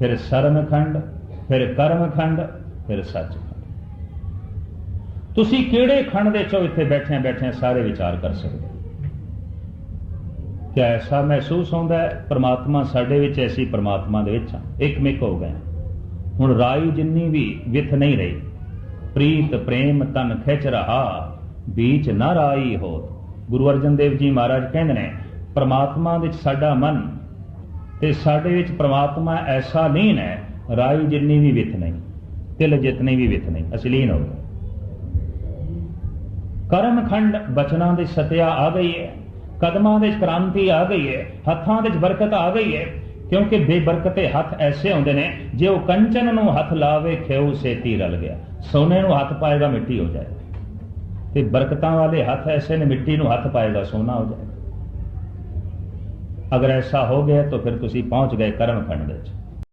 ਫਿਰ ਸਰਮਖੰਡ ਫਿਰ ਕਰਮਖੰਡ, ਫਿਰ ਸੱਚਖੰਡ। ਤੁਸੀਂ ਕਿਹੜੇ ਖੰਡ ਦੇ ਚੋਂ ਇੱਥੇ ਬੈਠਿਆਂ ਬੈਠਿਆਂ ਸਾਰੇ ਵਿਚਾਰ ਕਰ ਸਕਦੇ ਹੋ? ਕਿ ਐਸਾ ਮਹਿਸੂਸ ਹੁੰਦਾ ਹੈ? ਪ੍ਰਮਾਤਮਾ ਸਾਡੇ ਵਿੱਚ ਐਸੀ ਪ੍ਰਮਾਤਮਾ ਦੇ ਵਿੱਚ ਆ। ਇੱਕਮਿਕ ਹੋ ਗਏ ਹੁਣ ਰਾਈ ਜਿੰਨੀ ਵੀ ਵਿਥ ਨਹੀਂ ਰਹੀ। ਪ੍ਰੀਤ ਪ੍ਰੇਮ ਤਨ ਖਿੱਚ ਰਹਾ, ਬੀਚ ਨਾ ਰਾਈ ਹੋ ਗੁਰੂ ਅਰਜਨ ਦੇਵ ਜੀ ਮਹਾਰਾਜ ਕਹਿੰਦੇ ਨੇ, ਪ੍ਰਮਾਤਮਾ ਵਿੱਚ ਸਾਡਾ ਮਨ ਤੇ ਸਾਡੇ ਵਿੱਚ ਪ੍ਰਮਾਤਮਾ ਐਸਾ ਲੀਨ ਹੈ, ਰਾਈ ਜਿੰਨੀ ਵੀ ਵਿਥ ਨਹੀਂ, ਤਿਲ ਜਿਤਨੀ ਵੀ ਵਿਥ ਨਹੀਂ, ਅਸਲੀਨ ਹੋ ਗਏ ਕਰਮਖੰਡ ਬਚਨਾਂ ਦੇ ਸਤਿਆ ਆ ਗਈ ਹੈ, ਕਦਮਾਂ ਦੇ ਕ੍ਰਾਂਤੀ ਆ ਗਈ ਹੈ, ਹੱਥਾਂ ਦੇ ਬਰਕਤ ਆ ਗਈ ਹੈ, ਕਿਉਂਕਿ ਬੇਬਰਕਤੇ ਹੱਥ ਐਸੇ ਹੁੰਦੇ ਨੇ, ਜੇ ਉਹ ਕੰਚਨ ਨੂੰ ਹੱਥ ਲਾਵੇ, ਖੇਉ ਸੇਤੀ ਰਲ ਗਿਆ। ਸੋਨੇ ਨੂੰ ਹੱਥ ਪਾਏਗਾ, ਮਿੱਟੀ ਹੋ ਜਾਏ। ਤੇ ਬਰਕਤਾਂ ਵਾਲੇ ਹੱਥ ਐਸੇ ਨੇ, ਮਿੱਟੀ ਨੂੰ ਹੱਥ ਪਾਏਗਾ, ਸੋਨਾ ਹੋ ਜਾਏ। ਅਗਰ ਐਸਾ ਹੋ ਗਿਆ ਤਾਂ ਫਿਰ ਤੁਸੀਂ ਪਹੁੰਚ ਗਏ ਕਰਮਖੰਡ ਵਿੱਚ।